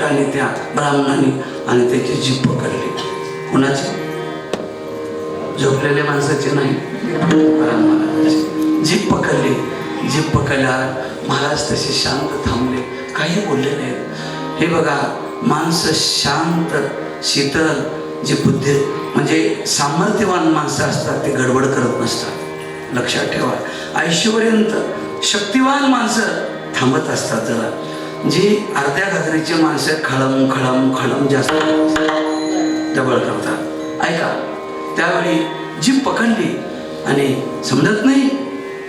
भट्टाने त्या ब्राह्मणाने आणि त्याची जीभ पकडली. कुणाची? झोपलेल्या माणसाची नाही. तुकाराम जीभ पकडली. जीभ पकडल्यावर महाराज तसे शांत थांबले. काही बोलले नाहीत. हे बघा माणसं शांत शीतल जे बुद्धी म्हणजे सामर्थ्यवान माणसं असतात ते गडबड करत नसतात. लक्षात ठेवा. आयुष्यपर्यंत शक्तिवान माणसं थांबत असतात जरा. जी अर्ध्या घागरीची माणसं खळम खळम खळम जास्त डबळ करतात. ऐका त्यावेळी जी पकडली आणि समजत नाही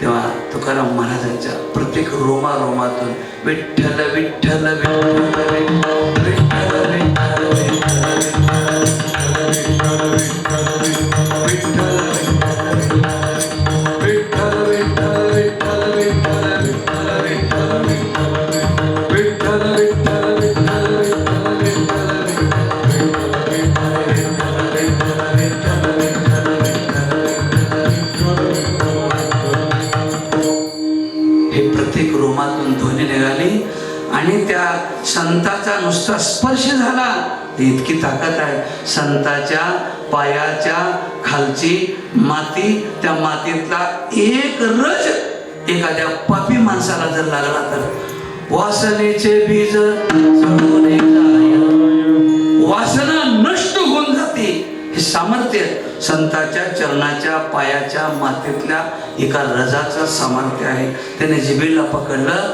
तेव्हा तुकाराम महाराजांच्या प्रत्येक रोमा रोमातून विठ्ठल विठ्ठल विठ्ठल विठ्ठल विठ्ठल विठ्ठल संताच्या पायाच्या खालची माती त्या मातीतला एक रज एखाद्या पापी माणसाला जर लागला तर. वासनेचे बीज वासना नष्ट होऊन जाते. हे सामर्थ्य संताच्या चरणाच्या पायाच्या मातीतल्या एका रजाचं सामर्थ्य आहे. त्याने जिबेला पकडलं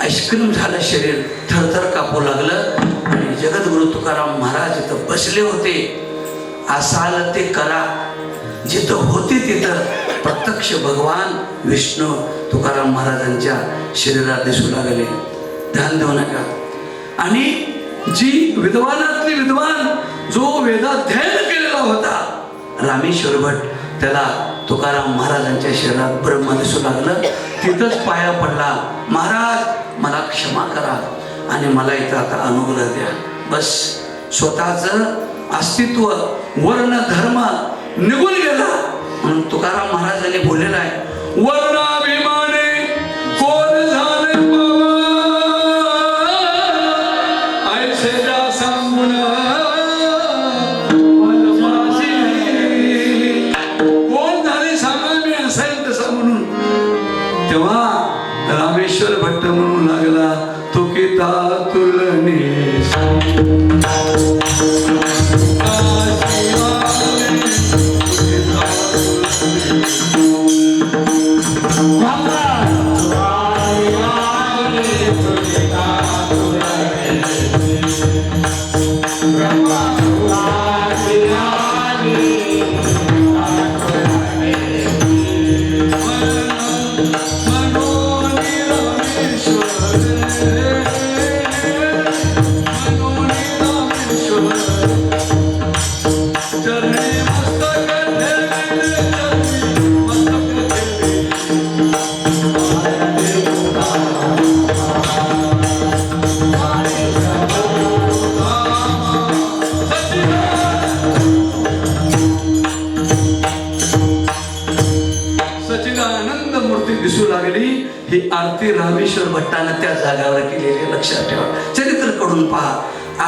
आईस्क्रीम झालं शरीर थरथर कापू लागलं आणि जगद्गुरु तुकाराम महाराज इथं बसले होते. असाल ते करा. जिथं होते तिथं प्रत्यक्ष भगवान विष्णू तुकाराम महाराजांच्या शरीरात दिसू लागले. ध्यान देऊ नका. आणि जी विद्वानातली विद्वान जो वेदाध्ययन केलेला होता रामेश्वर भट त्याला तुकाराम महाराजांच्या शरीरात ब्रह्म दिसू लागलं. तिथंच पाया पडला. महाराज मला क्षमा करा आणि मला इथं आता अनुग्रह द्या. बस. स्वतःचं अस्तित्व वर्ण धर्म निघून गेला. म्हणून तुकाराम महाराजांनी बोललेला आहे वर्ण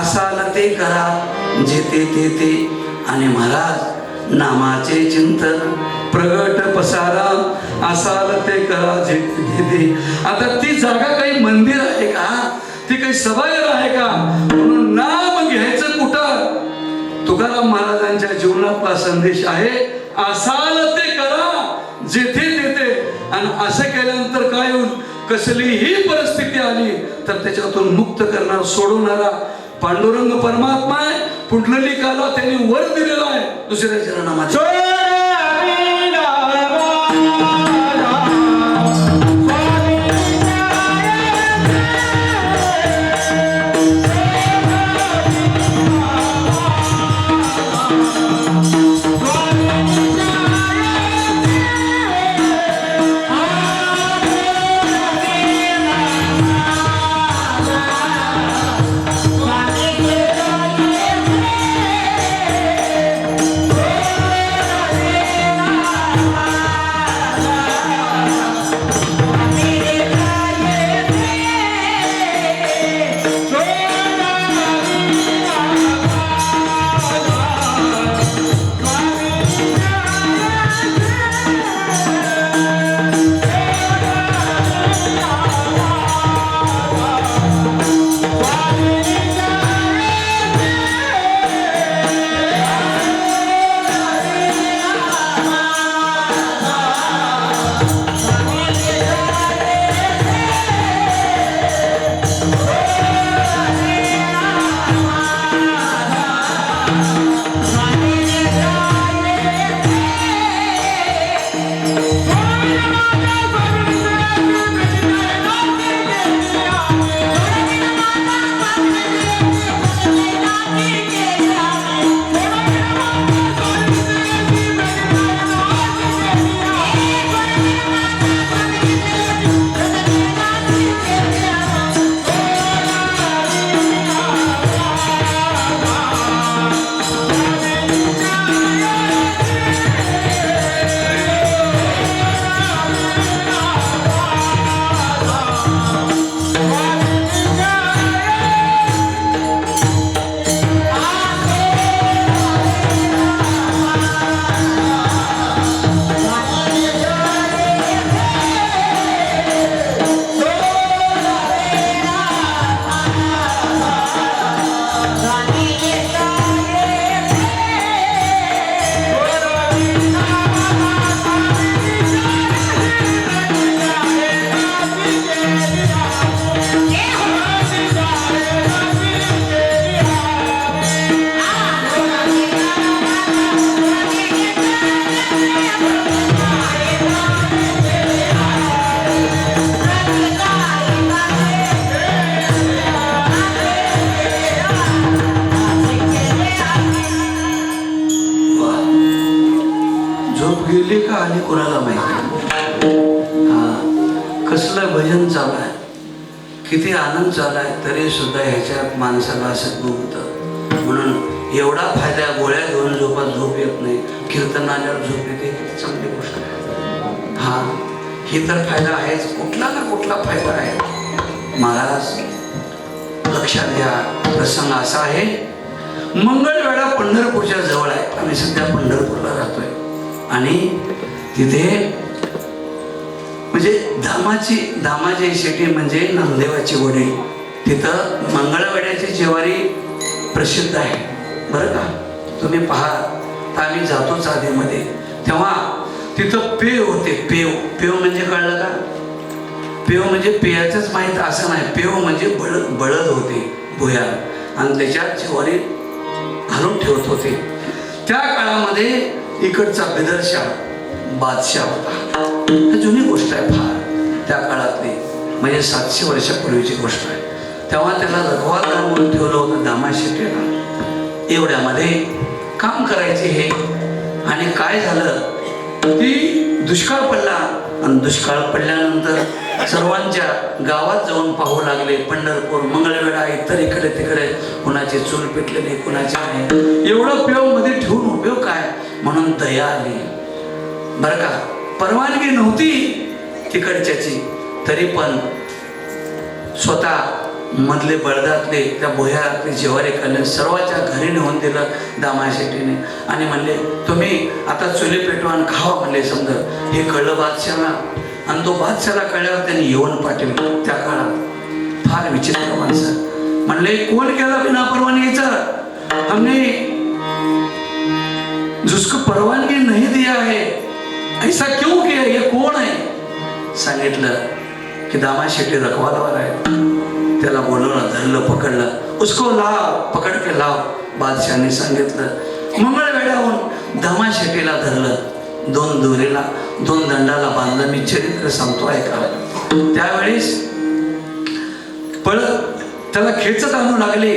असाल ते करा. जेते ते ते आणि महाराज नामाचे चिंतन प्रगट पसारा असाल ते करा जेते ते ते आता ती जागा काही मंदिर आहे का? ती काही सभागृह आहे का? म्हणून नाम घ्यायचं कुठं? तुकाराम महाराजांच्या जीवनातला संदेश आहे असाल ते करा जेथे तेथे. आणि असं केल्यानंतर काय होईल? कसलीही परिस्थिती आली तर त्याच्यातून मुक्त करणार सोडवणारा पांडुरंग परमात्मा आहे. पुंडलिकाला त्यांनी वर दिलेला आहे. दुसऱ्या चरणामध्ये आनंद चालू आहे तरी सुद्धा ह्याच्यात माणसाला असं होतं. म्हणून एवढा फायदा गोळ्या घेऊन झोपात झोप येत नाही. कीर्तन आल्यावर झोप येते. चांगली गोष्ट आहे. हा ही तर फायदा आहेच. कुठला ना कुठला फायदा आहे. महाराज लक्षात घ्या. प्रसंग असा आहे मंगळवेळा पंढरपूरच्या जवळ आहे. आम्ही सध्या पंढरपूरला राहतोय. आणि तिथे धामाची धामाची शेती म्हणजे नामदेवाची वडील. तिथं मंगळवेड्याची जेवारी प्रसिद्ध आहे. बरं का? तुम्ही पहा. तर आम्ही जातोच आधीमध्ये तेव्हा तिथं पेव होते पेव. पेव म्हणजे कळलं का? पेव म्हणजे पेयाचंच माहीत असं नाही. पेव म्हणजे बळ बळद होते भुया. आणि त्याच्यात जेवारी घालून ठेवत होते. त्या काळामध्ये इकडचा बिदरशाह बादशाह होता. जुनी गोष्ट आहे फार. त्या काळातली म्हणजे सातशे वर्षापूर्वीची गोष्ट आहे. तेव्हा त्याला रघुवादार म्हणून ठेवलं होतं दामाशेट्टीला एवढ्यामध्ये काम करायचे हे. आणि काय झालं? ती दुष्काळ पडला. आणि दुष्काळ पडल्यानंतर सर्वांच्या गावात जाऊन पाहू लागले पंढरपूर मंगळवेढा इतर इकडे तिकडे कुणाची चूल पेटलेली कुणाची नाही एवढं पेवमध्ये ठेवून उपयोग काय? म्हणून दया आली. बरं का? परवानगी नव्हती. तिकडच्याची. तरी पण स्वतः मधले बळदातले त्या भुयातले जेवारी कल्याण सर्वाच्या घरी नेऊन दिलं दामाशेट्टीने आणि म्हणले तुम्ही आता चुली पेटवा आणि खावा म्हणले समजा. हे कळलं बादशाला आणि तो बादशाला कळल्यावर त्यांनी येऊन पाठवलं. त्या काळात फार विचित्र माणसं. म्हणले कोण केलं बिना परवानगीचा? हमने जिसको परवानगी नहीं दिया है ऐसा क्यों किया ये कोण आहे सांगितलं की दामा शेट्टी रखवालवर आहे त्याला बोलवलं धरलं पकडलं. उसको लाव पकड के लाव बादशाहने सांगितलं. मंगळवेड्याहून दामा शेट्टीला धरलं. दोन दोरीला दोन दंडाला बांधलं. मी चरित्र सांगतो ऐका. त्यावेळेस पळ त्याला खेचत आणू लागले.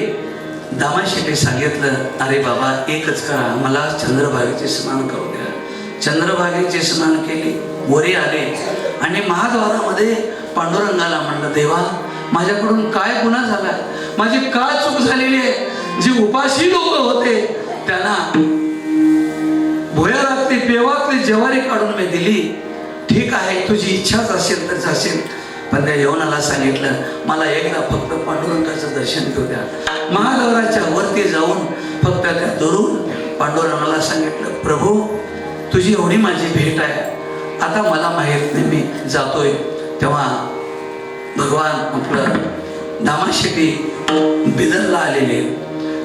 दामा शेट्टी सांगितलं अरे बाबा एकच करा. मला चंद्रभागेचे स्नान करू द्या. चंद्रभागेचे स्नान केले. वरी आले. आणि महाद्वारामध्ये पांडुरंगाला म्हणलं देवा माझ्याकडून काय गुन्हा झाला? माझी काय चूक झालेली आहे? जी उपाशी लोक होते त्यांना भुयारातली पेवातली जवारी काढून मी दिली. ठीक आहे तुझी इच्छाच असेल तर असेल पण त्या यवनाला सांगितलं मला एकदा फक्त पांडुरंगाचं दर्शन घेऊ द्या. महागौराच्या वरती जाऊन फक्त त्या दुरून पांडुरंगाला सांगितलं प्रभू तुझी एवढी माझी भेट आहे. आता मला माहीत नाही मी जातोय. तेव्हा भगवान आपलं दामाशेटी बिदरला आलेले.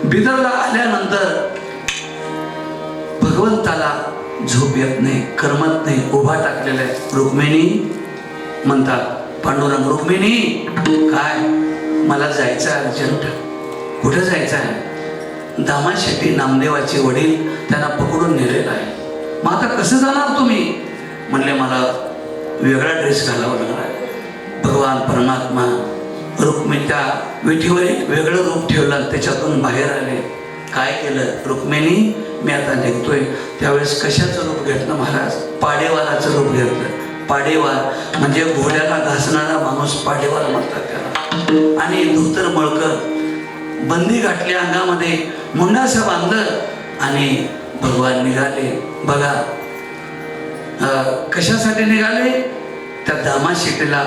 बिदरला आल्यानंतर भगवंताला झोप येत नाही करमत नाही उभा टाकलेला आहे. रुक्मिणी म्हणतात पांडुरंग रुक्मिणी काय? मला जायचं आहे अर्जंट. कुठं जायचं आहे? दामा शेट्टी नामदेवाचे वडील त्यांना पकडून नेलेला आहे. मग आता कसं जाणार तुम्ही? म्हणले मला वेगळा ड्रेस घालावा लागणार भगवान परमात्मा रुक्मी त्या विठीवर एक वेगळं रूप ठेवलं आणि त्याच्यातून बाहेर आले. काय केलं? रुक्मिणी मी आता निघतोय. त्यावेळेस कशाचं रूप घेतलं महाराज? पाडेवाराचं रूप घेतलं. पाडेवार म्हणजे घोड्याला घासणारा माणूस पाडेवार म्हणतात त्याला. आणि धोतर मळकर बंदी घातली अंगामध्ये मुंडासं बांधलं आणि भगवान निघाले. बघा कशासाठी निघाले? त्या दामा शेतीला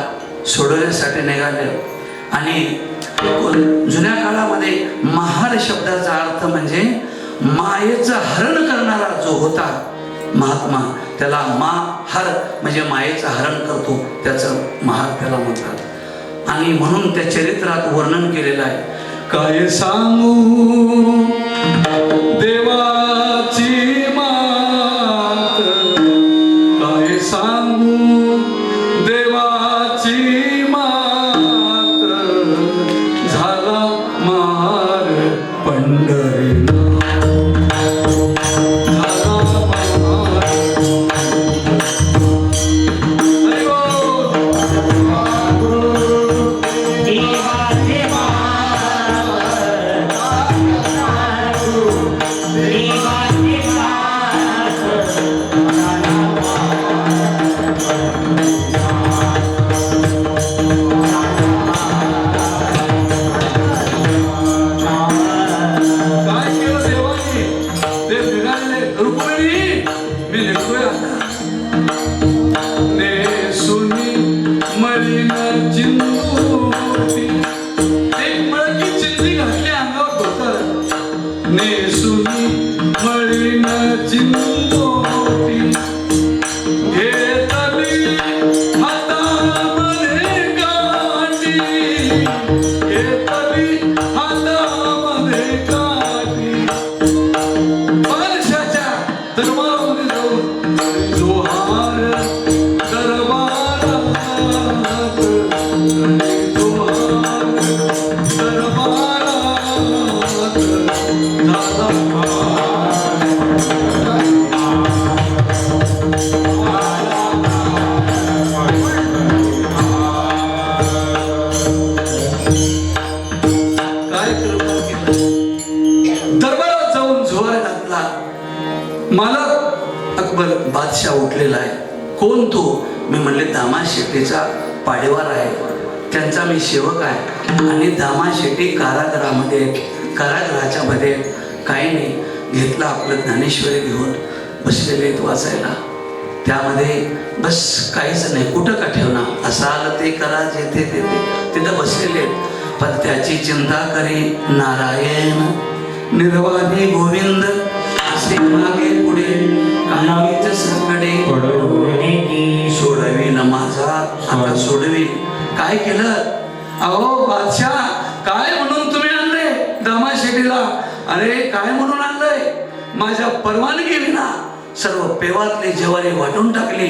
सोडवण्यासाठी निघाले. आणि जुन्या काळामध्ये महार शब्दाचा अर्थ म्हणजे मायेचं हरण करणारा जो होता महात्मा त्याला मा हर म्हणजे मायेचं हरण करतो त्याचं महार त्याला म्हणतात. आणि म्हणून त्या चरित्रात वर्णन केलेलं आहे. काय सांगू देवा मी सेवक आहे आणि दामा शेट्टी कारागृहामध्ये आहेत. कारागृहाच्या मध्ये आहेत. काही नाही. घेतला आपलं ज्ञानेश्वरी घेऊन बसलेले आहेत वाचायला. त्यामध्ये बस काहीच नाही. कुठं का ठेवणार? असं आलं ते करा जे ते ते ते तिथं बसलेले आहेत. पण त्याची चिंता करी नारायण. निर्वाणी गोविंद. असे मागे पुढे कानावीच सकडे सोडवीन माझा. आता सोडवीन काय केलं? अहो बादशाह काय म्हणून तुम्ही आणले दामा शेटीला अरे काय म्हणून आणलंय? माझ्या परवानगी विना सर्व पेवातली ज्वारी वाटून टाकली.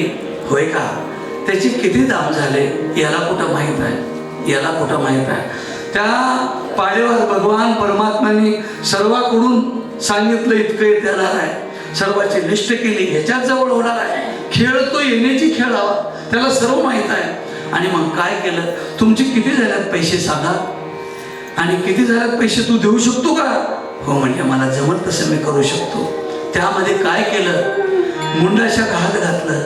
होय का? त्याचे किती दाम झाले याला कुठं माहीत आहे? याला कुठं माहीत आहे? त्या पाडेवर भगवान परमात्म्याने सर्वाकडून सांगितलं इतकं देणार आहे. सर्वाची लिस्ट केली ह्याच्यात जवळ होणार आहे. खेळ तो येण्याची खेळावा त्याला सर्व माहीत आहे. आणि मग काय केलं? तुमचे किती झाल्यात पैसे साधा आणि किती झाल्यात पैसे तू देऊ शकतो का? हो म्हणजे मला जमत तसं मी करू शकतो. त्यामध्ये काय केलं? मुंडाच्या घात घातलं.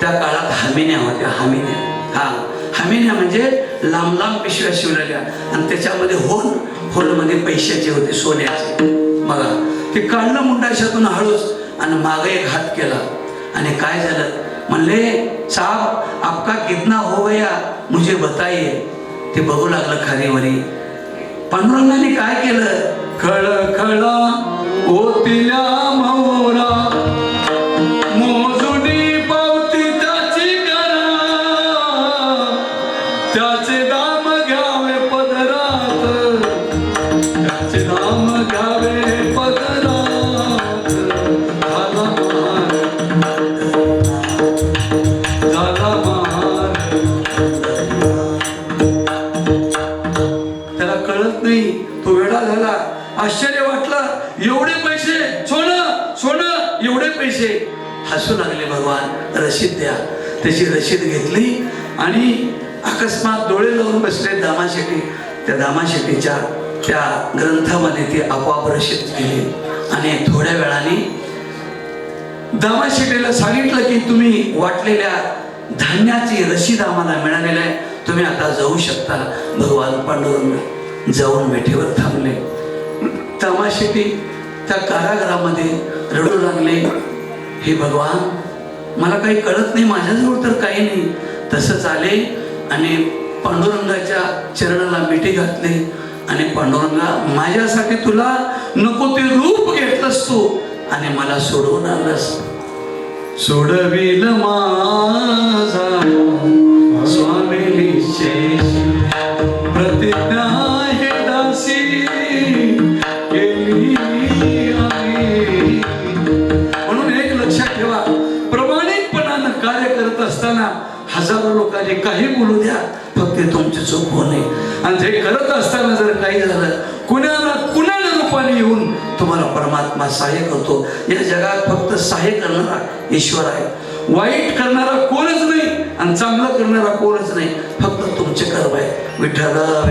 त्या काळात हमिन्या होत्या हमिन्या. हा हमिन्या म्हणजे लांब लांब पिशव्या शिवलेल्या. आणि त्याच्यामध्ये होल होलमध्ये पैशाचे होते सोन्याचे बघा ते काढलं मुंडाशातून हळूच आणि मागे एक हात केला. आणि काय झालं? म्हणले साहब आपका कितना हो गया? मुझे बताइए. ते बघू लागलं खारीवरी पांडुरंगाने काय केलं? खळ खळ ओतिल्या मौरा हसू लागले भगवान रशीद द्या. त्याची रशीद घेतली आणि अकस्मात डोळे लावून बसले दामाशेटी त्या दामाशेटीच्या त्या ग्रंथामध्ये ती आपोआप रशीद केली. आणि थोड्या वेळाने दामाशेटीला सांगितलं की तुम्ही वाटलेल्या धान्याची रशीद आम्हाला मिळालेली आहे. तुम्ही आता जाऊ शकता. भगवान पांडुरंग जाऊन वेठेवर थांबले. दामाशेटी त्या कारागृहामध्ये रडू लागले. हे भगवान मला काही कळत नाही माझ्याजवळ तर काही नाही. तसंच आले आणि पांडुरंगाच्या चरणाला मिठी घातली. आणि पांडुरंगा माझ्यासाठी तुला नको ते रूप घेतलंस तू. आणि मला सोडवून आणलंस. सोडविल माझा स्वामी प्रतिज्ञा हजारो काही बोलू द्या फक्त तुमची चूक होऊ नये. आणि ते करत असताना जर काही झालं कुणाला कुणाला रूपाने येऊन तुम्हाला परमात्मा सहाय्य करतो? या जगात फक्त सहाय्य करणारा ईश्वर आहे. वाईट करणारा कोणच नाही आणि चांगलं करणारा कोणच नाही. फक्त तुमचे कर्म आहे. विठ्ठल.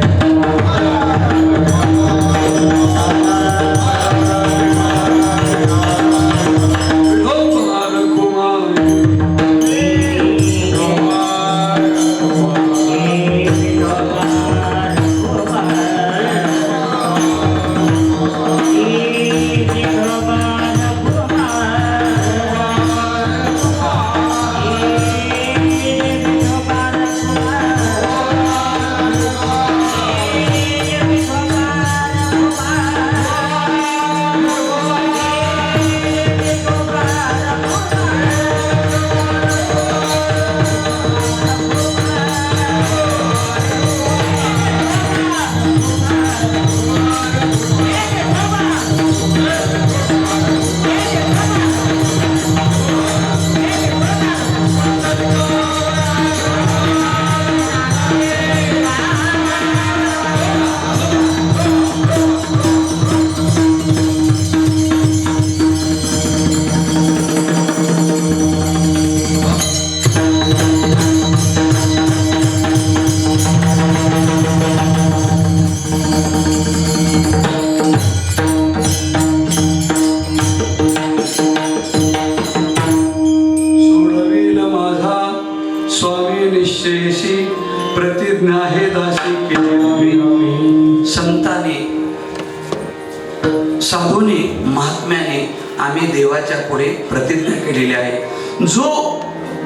केलेली आहे. जो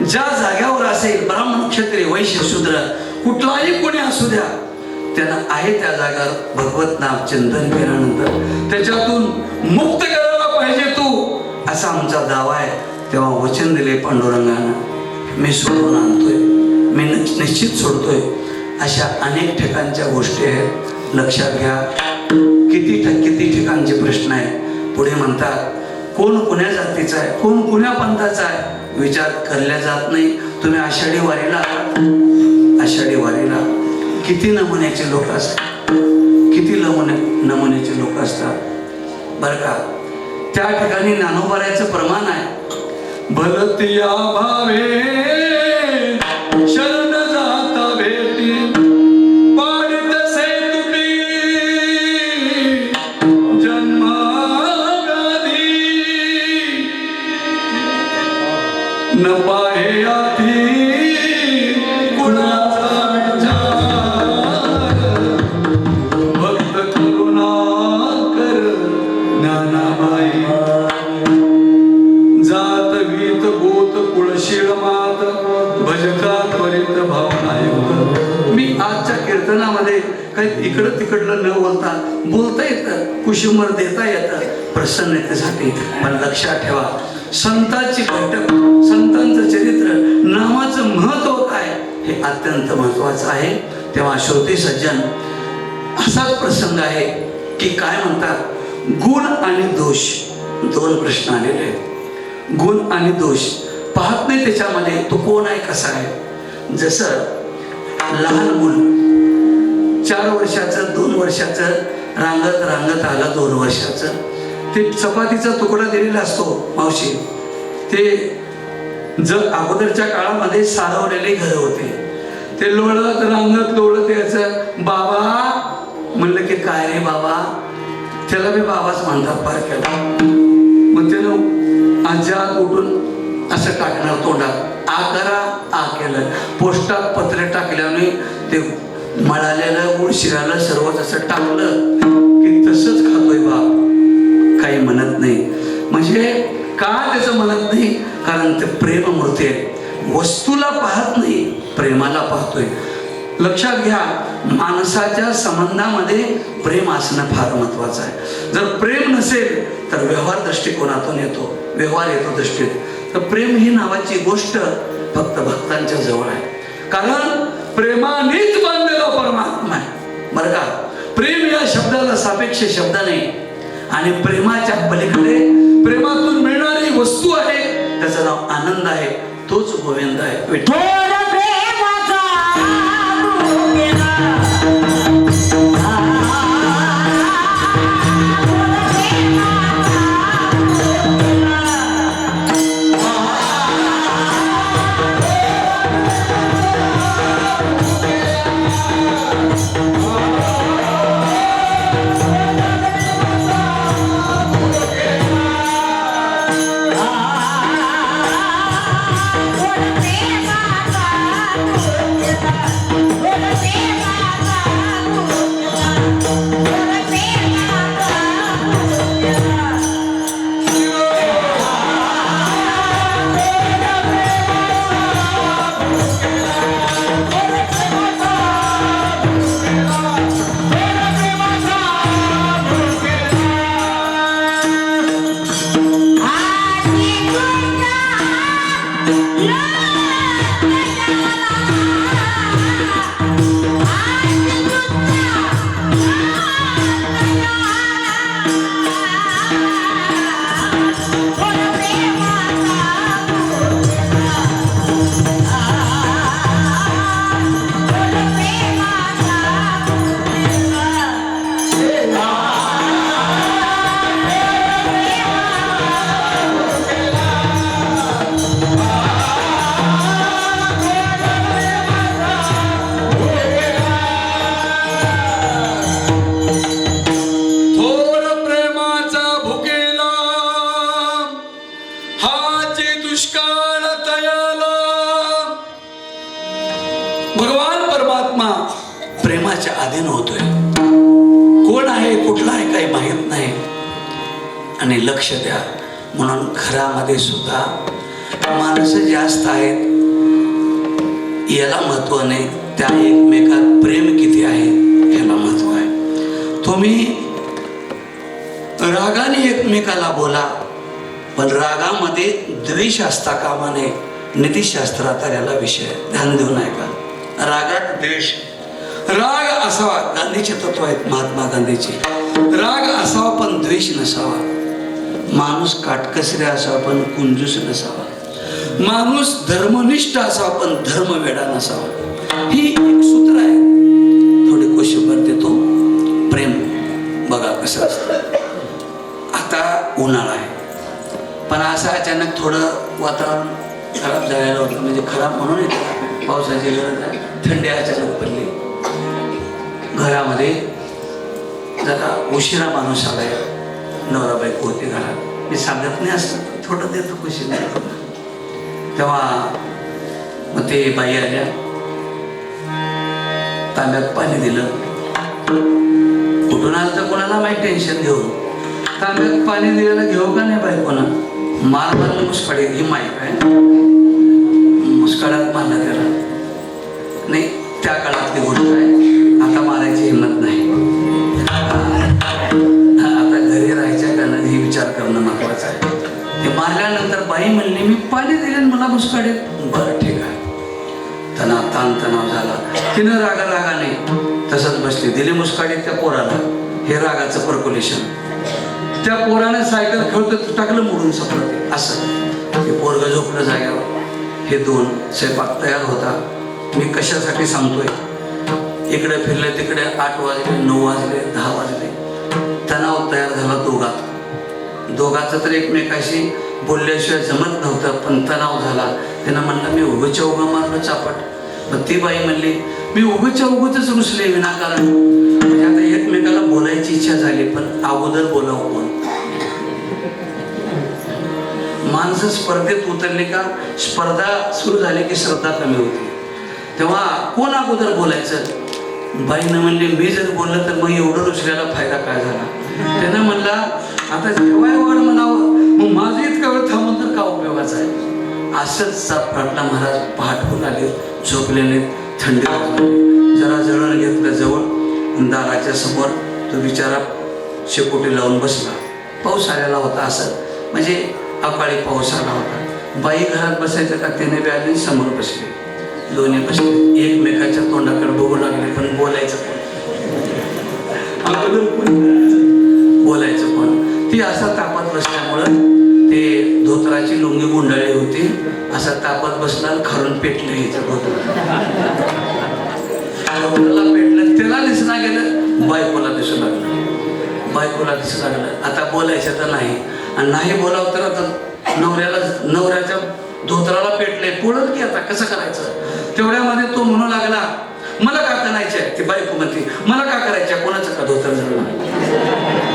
ज्या जाग्यावर असेल ब्राह्मण क्षत्रिय वैश्य शूद्र कुठलाही कोणी असू द्या त्यांना आहे त्या जागावर भगवत नाम चिंतन केल्यानंतर. त्याच्यातून मुक्त करायला पाहिजे तू असा आमचा दावा आहे. तेव्हा वचन दिले पांडुरंगानं. मी सोडून आणतोय. मी निश्चित सोडतोय. अशा अनेक ठिकाणच्या गोष्टी आहेत. लक्षात घ्या. किती ठ- किती ठिकाणचे प्रश्न आहे पुढे म्हणतात कोण कुण्या जातीचा आहे? कोण कुण्या पंथाचा आहे? विचार करल्या जात नाही. तुम्ही आषाढी वारीला आषाढी वारीला किती नमुन्याचे लोक असतात? किती नमुने नमुन्याचे लोक असतात? बरं का? त्या ठिकाणी ज्ञानोबाऱ्याचं प्रमाण आहे. भलतिया भावे श्रोते सज्जन असाच प्रसंग आहे की काय म्हणतात? गुण आणि दोष दोन प्रश्न आलेले आहेत. गुण आणि दोष पाहत नाही त्याच्यामध्ये तो कोण आहे कसा आहे? जसं लहान मुल चार वर्षाचं दोन वर्षाचं रांगत रांगत आलं दोन वर्षाचं. ते चपातीचा तुकडा दिलेला असतो मावशी. ते जर अगोदरच्या काळामध्ये सारवलेले घर होते. ते लोळत रांगत लोळत यायचं बाबा म्हणलं की काय रे बाबा? त्याला मी बाबाच म्हणतात केला. मग त्यानं आज्यात उठून असं टाकणार तोंडात. आ करा आ केलं. पोस्टात पत्र टाकल्याने ते मळालेलं गुळ शिरालं सर्व तसं टाकलं की तसंच खातोय बाप. काही म्हणत नाही. म्हणजे का त्याचं म्हणत नाही? कारण ते प्रेममूर्ती आहे वस्तूला पाहत नाही. प्रेमाला पाहतोय. लक्षात घ्या माणसाच्या संबंधामध्ये प्रेम असणं फार महत्वाचं आहे. जर प्रेम नसेल तर व्यवहार दृष्टिकोनातून येतो. व्यवहार येतो दृष्टीत. तर प्रेम ही नावाची गोष्ट फक्त भक्तांच्या जवळ आहे. कारण प्रेमानेच बांधलेला परमात्मा आहे. बरं का? प्रेम या शब्दाला सापेक्ष शब्द नाही. आणि प्रेमाच्या पलीकडे प्रेमातून मिळणारी वस्तू आहे. त्याचं नाव आनंद आहे. तोच गोविंद आहे. विठ्ठल! जास्त आहेत याला महत्त्व नाही त्या एकमेकात प्रेम किती आहे याला महत्त्व आहे। तुम्ही रागाने एकमेकाला बोला पण रागामध्ये द्वेष असता कामा नये नीतिशास्त्रात याला विषय ध्यान देऊ नये का रागात द्वेष राग असावा गांधीचे तत्व आहेत महात्मा गांधीचे। राग असावा पण द्वेष नसावा। माणूस काटकसरे असावा पण कुंजूस नसावा। माणूस धर्मनिष्ठ असावा पण धर्म वेडा नसावा. ही एक सूत्र आहे. थोडे कोशिंबर देतो. प्रेम. बघा कसं असतं. आता उन्हाळा आहे. पण असं अचानक थोडं वातावरण खराब झालेलं होतं. म्हणजे खराब म्हणून येतं. पावसाची गरज आहे. थंडी अचानक पडली. घरामध्ये जरा उशिरा माणूस आलाय. नवरा बायको होते घरात. मी सांगत नाही असं. थोडं देतो खुशी तेव्हा मग ते बाई आल्या. तांब्यात पाणी दिलं. कुठून आलं तर कोणाला माहीत टेन्शन घेऊ तांब्यात पाणी दिलेलं घेऊ का नाही बाई कोणा? मार मारलं मुसकाडे ही माहीत आहे. मुस्काळात मारलं त्याला. नाही त्या काळातली गोष्ट आहे. आता मारायची हिंमत नाही. आता घरी राहायच्या का नाही हे विचार करणं ते बाई म्हणली मी पाणी दिले आणि मला मुसकाडे बरं ठीक आहे. तणाव ताण तणाव झाला. तिनं रागा रागाने तसंच बसली. दिली मुसकाडी त्या पोराला. हे रागाचं पर्क्युलेशन त्या पोराने सायकल खेळत टाकलं मोडून सपलं असं. हे पोरग झोपलं जाग्यावर हे दोन स्वयंपाक तयार होता. मी कशासाठी सांगतोय? इकडे फिरले तिकडे आठ वाजले नऊ वाजले दहा वाजले. तणाव तयार झाला दोघात. दोघाचं तर एकमेकाशी बोलल्याशिवाय जमत नव्हतं पण तणाव झाला. त्यांना म्हणलं मी उगच्या उगा मारलं चापट. मग ती बाई म्हणली मी उगच्या उगतच रुसले विनाकारण. म्हणजे आता एकमेकाला बोलायची इच्छा झाली पण अगोदर बोलावं कोण माणसं स्पर्धेत उतरले का स्पर्धा सुरू झाली की श्रद्धा कमी होती. तेव्हा कोण अगोदर बोलायचं? बाईनं म्हणले मी जर बोललं तर मग एवढं रुसल्याला फायदा काय झाला? त्यानं म्हणला आता जेव्हा म्हणावं. मग माझं इतका वेळ थांबून तर का उपयोगाचा आहे? असंच प्रज्ञा महाराज पहाट होऊन आले झोपलेले थंडी जरा जळण घेतलं जवळ दाराच्या समोर तो बिचारा शेकोटी लावून बसला. पाऊस आलेला होता असं म्हणजे अकाळी पाऊस आला होता. बाई घरात बसायचं का त्याने बी आली समोर बसले. दोन्ही बसले. एकमेकाच्या तोंडाकडे बघू लागले पण बोलायचं कोण? बोलायचं? कोण? ती असा तापात बसल्यामुळं ते धोत्राची लुंगी गुंडाळी होती. असा तापत बसला खरून पेटलं हिचं धोत्राला पेटलं त्याला दिसना गेलं बायकोला दिसू लागलं. बायकोला दिसू लागलं. आता बोलायचं तर नाही. आणि नाही बोलावं तर आता नवऱ्याला नवऱ्याच्या धोत्राला पेटले पुढं की आता कसं करायचं? तेवढ्यामध्ये तो म्हणू लागला मला का करायचंय ती बायको म्हणते मला का करायचंय? कोणाचं का धोतर झालं?